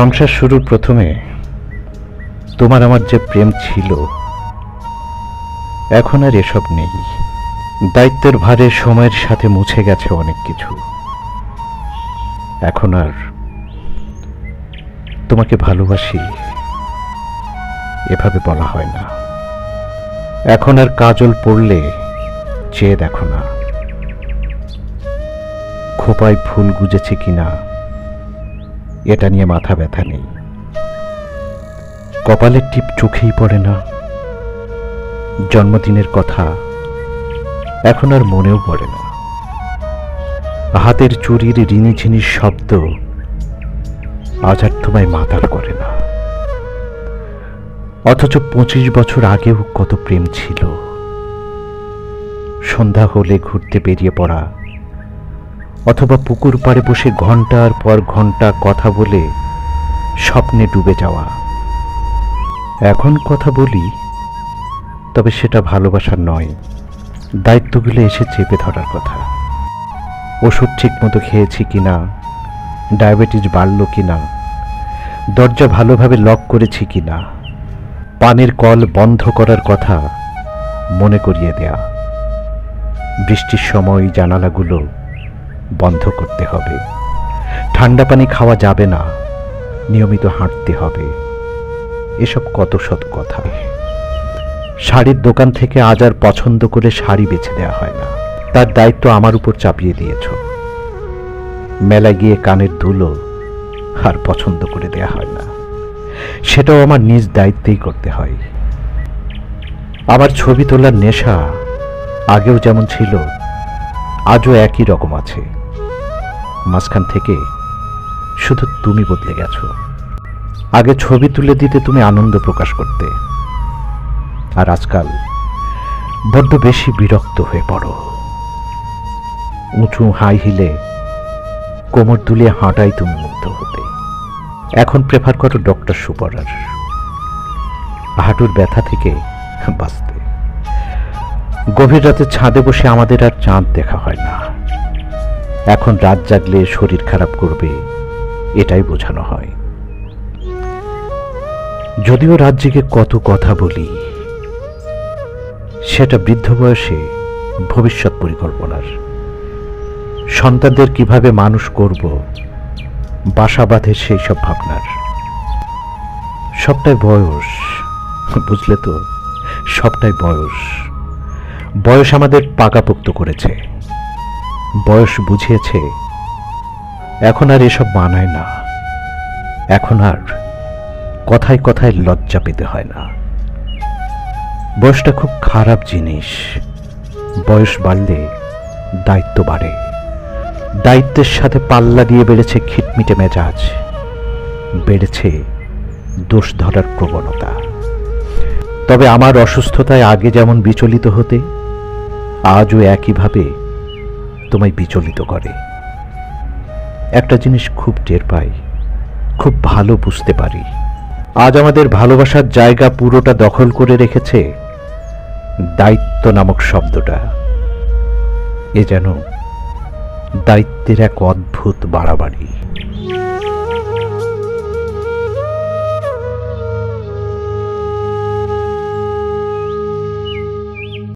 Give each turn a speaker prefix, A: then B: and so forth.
A: সংসার শুরুর প্রথমে তোমার আমার যে প্রেম ছিল, এখন আর এসব নেই। দায়িত্বের ভারে সময়ের সাথে মুছে গেছে অনেক কিছু। এখন আর তোমাকে ভালোবাসি, এভাবে বলা হয় না। এখন আর কাজল পড়লে চেয়ে দেখো না। খোপায় ফুল গুজেছে কিনা এটা নিয়ে মাথা ব্যথা নেই। কপালের টিপ চোখেই পড়ে না। জন্মদিনের কথা এখন আর মনেও পড়ে না। হাতের চুরির ঋণি ঝিনির শব্দ আজ আর তোমায় মাতাল করে না। অথচ পঁচিশ বছর আগেও কত প্রেম ছিল। সন্ধ্যা হলে ঘুরতে বেরিয়ে পড়া অথবা পুকুর পাড়ে বসে ঘণ্টার পর ঘণ্টা কথা বলে স্বপ্নে ডুবে যাওয়া। এখন কথা বলি, তবে সেটা ভালোবাসা নয়। দায়িত্বগুলো এসে চেপে ধরার কথা। ওষুধ ঠিকমতো খেয়েছি কিনা, ডায়াবেটিস বাড়লো কিনা, দরজা ভালোভাবে লক করেছি কিনা, পানির কল বন্ধ করার কথা মনে করিয়ে দেয়া। বৃষ্টির সময় জানালাগুলো বন্ধ করতে হবে। ঠান্ডা পানি খাওয়া যাবে না। নিয়মিত হাঁটতে হবে। এসব কত শত কথা। শাড়ির দোকান থেকে আজ আর পছন্দ করে শাড়ি বেছে দেওয়া হয় না। তার দায়িত্ব আমার উপর চাপিয়ে দিয়েছ। মেলায় গিয়ে কানের ধুলো আর পছন্দ করে দেয়া হয় না। সেটাও আমার নিজ দায়িত্বেই করতে হয়। আমার ছবি তোলার নেশা আগেও যেমন ছিল, আজও একই রকম আছে। মাঝখান থেকে শুধু তুমি বদলে গেছো। আগে ছবি তুলে দিতে তুমি আনন্দ প্রকাশ করতে। আর আজকাল বড্ড বেশি বিরক্ত হয়ে পড়ো। উঁচু হাই হিলে কোমর দুলিয়ে হাঁটাই তুমি মুগ্ধ হতে। এখন প্রেফার করো ডক্টর সুপরার। হাঁটুর ব্যথা থেকে বাঁচতে। গভীর রাতে ছাদে বসে আমাদের আর চাঁদ দেখা হয় না। এখন রাত জাগলে শরীর খারাপ করবে, এটাই বোঝানো হয়। যদিও রাত জেগে কত কথা বলি, সেটা বৃদ্ধ বয়সে ভবিষ্যৎ পরিকল্পনার। সন্তানদের কীভাবে মানুষ করব, বাসা বাঁধে সেই সব ভাবনার। সবটাই বয়স, বুঝলে তো? সবটাই বয়স। বয়স আমাদের পাকাপোক্ত করেছে। বয়স বুঝিয়েছে। এখন আর এসব মানায় না। এখন আর কথায় কথায় লজ্জা পেতে হয় না। বয়সটা খুব খারাপ জিনিস। বয়স বাড়লে দায়িত্ব বাড়ে। দায়িত্বের সাথে পাল্লা দিয়ে বেড়েছে খিটমিটে মেজাজ। বেড়েছে দোষ ধরার প্রবণতা। তবে আমার অসুস্থতায় আগে যেমন বিচলিত হতে, আজও একইভাবে তোমায় বিচলিত করে। একটা জিনিস খুব টের পাই, খুব ভালো বুঝতে পারি। আজ আমাদের ভালোবাসার জায়গা পুরোটা দখল করে রেখেছে দায়িত্ব নামক শব্দটা। এ যেন দায়িত্বের এক অদ্ভুত বাড়াবাড়ি।